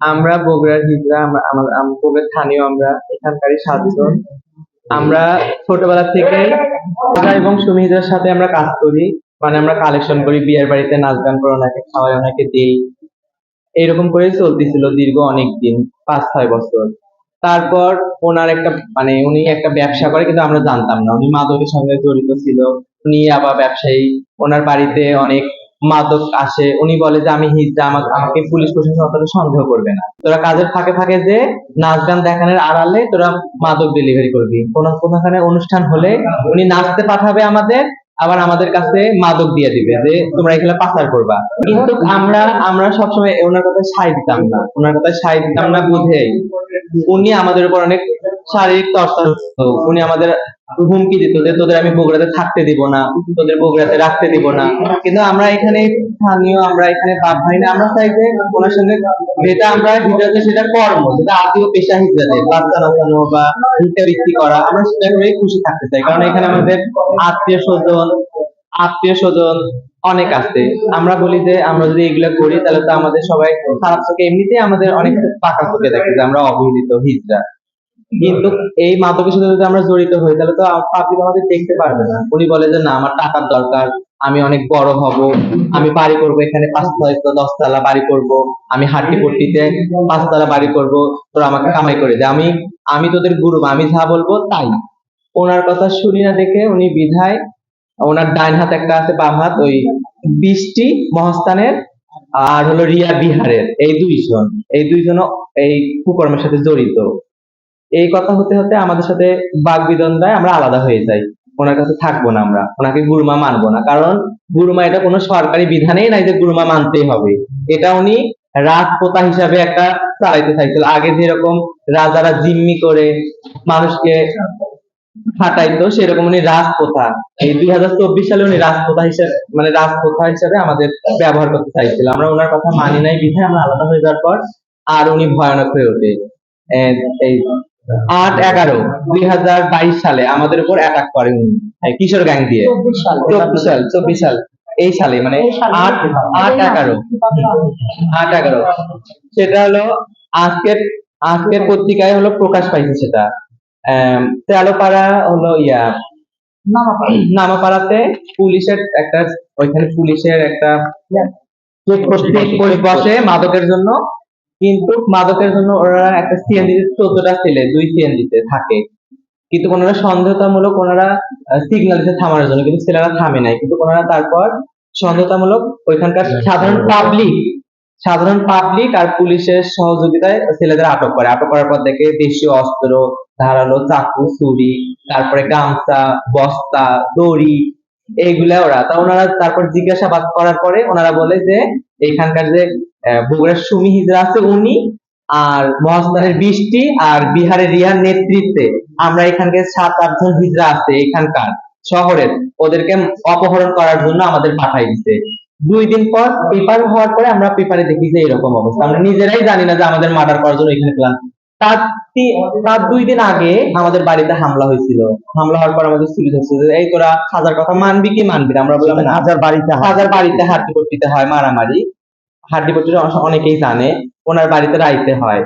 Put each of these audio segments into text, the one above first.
আমরা বগুড়ার হিজড়া, আমরা বগুড়ার স্থানীয়, আমরা এখানকারই সাতজন। আমরা ছোটবেলা থেকে এবং সুমিহিদের সাথে আমরা কাজ করি। মানে আমরা কালেকশন করি, বিয়ের বাড়িতে নাচ গান করে, ওনাকে খাওয়াই, ওনাকে দেই। এইরকম করেই চলতেছিল দীর্ঘ অনেক দিন পাঁচ, ছয় বছর। তারপর ওনার একটা মানে উনি একটা ব্যবসা করে, কিন্তু আমরা জানতাম না। উনি মাদকের সঙ্গে জড়িত ছিল। উনি আবার ব্যবসায়ী। ওনার বাড়িতে অনেক মাদক আসে, উনি বলে যে আমি আমাকে পুলিশ প্রশাসন অতটা সন্দেহ করবে না। তোরা কাজের ফাঁকে ফাঁকে যে নাচ গান দেখানোর আড়ালে তোরা মাদক ডেলিভারি করবি। কোন কোনখানে অনুষ্ঠান হলে উনি নাচতে পাঠাবে আমাদের, আবার আমাদের কাছে মাদক দিয়ে দিবে যে তোমরা এগুলো পাচার করবা। কিন্তু আমরা আমরা সবসময় ওনার কথা সাই দিতাম না। ওনার কথা সাই দিতাম না বুঝে উনি আমাদের উপর অনেক শারীরিক চর্চা করতো। উনি আমাদের হুমকি দিত যে, তোদের আমি বগুড়াতে থাকতে দিব না, তোদের বগুড়াতে রাখতে দিব না। কিন্তু আমরা এখানে স্থানীয়, আমরা এখানে বাপ ভাই না, আমরা চাই যে ওনার সঙ্গে যেটা আমরা হিজড়াতে সেটা কর্ম যেটা আদিও পেশা হিজড়াতে বাচ্চা নাচানো বা ভিক্ষা বিক্রি করা, আমরা সেটা করে খুশি থাকতে চাই। কারণ এখানে আমাদের আত্মীয় স্বজন আত্মীয় স্বজন অনেক আছে। আমরা বলি যে, আমরা যদি এগুলো করি, তাহলে তো আমাদের সবাই খারাপ চোখে এমনিতেই আমাদের অনেক পাকা চোখে দেখে যে, আমরা অবহেলিত হিজড়া কিন্তু এই মাদকের সাথে যদি আমরা জড়িত হই, তাহলে তো পাবলিক আমাদের দেখতে পারবে না। উনি বলে যে, না, আমার টাকার দরকার। আমি অনেক বড় হব। আমি বাড়ি করব এখানে পাঁচ দশতলা বাড়ি করব। আমি হাড্ডি পট্টিতে পাঁচতলা বাড়ি করব। তোরা আমাকে কামাই করে দে। আমি আমি তোদের গুরু, আমি যা বলব তাই। ওনার কথা শুনি না দেখে উনি বিধায়, ওনার ডাইন হাত একটা আছে, বাম হাত, ওই বৃষ্টি মহাস্থানের, আর হলো রিয়া বিহারের। এই দুইজন, এই দুইজনও এই কুকর্মের সাথে জড়িত। এই কথা হতে হতে আমাদের সাথে বাঘ বিদন্দায় আমরা আলাদা হয়ে যাই। ওনার কাছে থাকব না আমরা। ওনাকে গুরুমা মানবো না। কারণ গুরুমা এটা কোনো সরকারি বিধানেই নাই যে গুরুমা মানতেই হবে। এটা উনি রাজপ্রথা হিসাবে একটা চালাইতে চাইছিল। আগে যেরকম রাজারা জিম্মি করে মানুষকে খাটাইতো সেরকম উনি রাজপ্রথা এই দুই হাজার চব্বিশ সালে উনি রাজপ্রথা হিসাবে মানে রাজপ্রথা হিসাবে আমাদের ব্যবহার করতে চাইছিল। আমরা ওনার কথা মানি নাই বিধায় আমরা আলাদা হয়ে যাওয়ার পর আর উনি ভয়ানক হয়ে ওঠে। এই আট এগারো দুই হাজার বাইশ সালে আমাদের উপর অ্যাটাক করে উনি। এই কিশোর গ্যাং দিয়ে। চব্বিশ সাল চব্বিশ সাল এই সালে মানে আট আট এগারো। আট এগারো। সেটা হলো আজকের আজকের পত্রিকায় হলো প্রকাশ পাইছে সেটা। তেলোপাড়া হলো ইয়া নামাপাড়াতে পুলিশের একটা ওইখানে পুলিশের একটা বসে মাদকের জন্য। কিন্তু মাদকের জন্য ওরা একটা সিএনজি চোদ্দটা ছেলে দুই সিএনজিতে থাকে। কিন্তু ওনারা সন্দেহতামূলক ওনারা সিগন্যাল দিতে থামানোর জন্য কিন্তু ছেলেরা থামে নাই। কিন্তু ওনারা তারপর সন্দেহতামূলক ওইখানকার সাধারণ পাবলিক সাধারণ পাবলিক আর পুলিশের সহযোগিতায় ছেলেদের আটক করে। আটক করার পর দেখে দেশীয় অস্ত্র ধারালো চাকু ছুরি তারপরে গামছা বস্তা দড়ি এইগুলা ওরা। তা ওনারা তারপর জিজ্ঞাসাবাদ করার পরে ওনারা বলে যে এখানকার যে বগুড়ার সুমি হিজরা আছে উনি আর মহাস্থানের বৃষ্টি আর বিহারের রিহার নেতৃত্বে আমরা এখানকার সাত আটজন হিজরা আছে এখানকার শহরের। ওদেরকে অপহরণ করার জন্য আমাদের পাঠাই দিতে দুই দিন পর পেপার হওয়ার পরে আমরা পেপারে দেখি যে এরকম অবস্থা। আমরা নিজেরাই জানি না যে আমাদের মার্ডার করার জন্য এখানে প্ল্যান তার তার দুই দিন আগে আমাদের বাড়িতে হামলা হয়েছিল। হামলা হওয়ার পর আমাদের চুরি ধরছে যে এই তোরা হাজার কথা মানবি কি মানবি আমরা বললাম হাজার বাড়িতে হাজার বাড়িতে হাতি করতে হয় মারামারি। হাড্ডি পট্টি অনেকেই জানে ওনার বাড়িতে রাইতে হয়।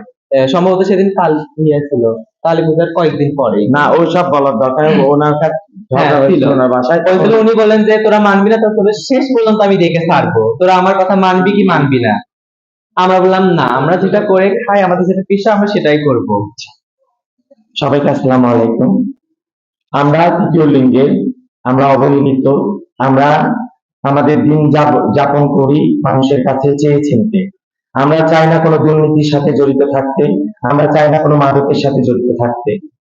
সম্ভবত সেদিন কাল ইয়ে ছিল কালী পূজার কয়েকদিন পরে না ওইসব বলার দরকার ওনার কাছে হ্যাঁ। ওনার বাসায় ওইগুলো উনি বলেন যে তোরা মানবি না তোদের শেষ পর্যন্ত আমি দেখে ছাড়বো। তোরা আমার কথা মানবি কি মানবি না? আমরা বললাম না আমরা যেটা করে খাই আমাদের যেটা পেশা আমরা সেটাই করব। সবাইকে আসসালামু আলাইকুম। আমরা তৃতীয় লিঙ্গের আমরা অবহেলিত আমরা আমাদের দিন যাপ- যাপন করি, মানুষের কাছে চেয়ে চিনতে। আমরা চাই না কোনো দুর্নীতির সাথে জড়িত থাকতে, আমরা চাই না কোনো মাদকের সাথে জড়িত থাকতে।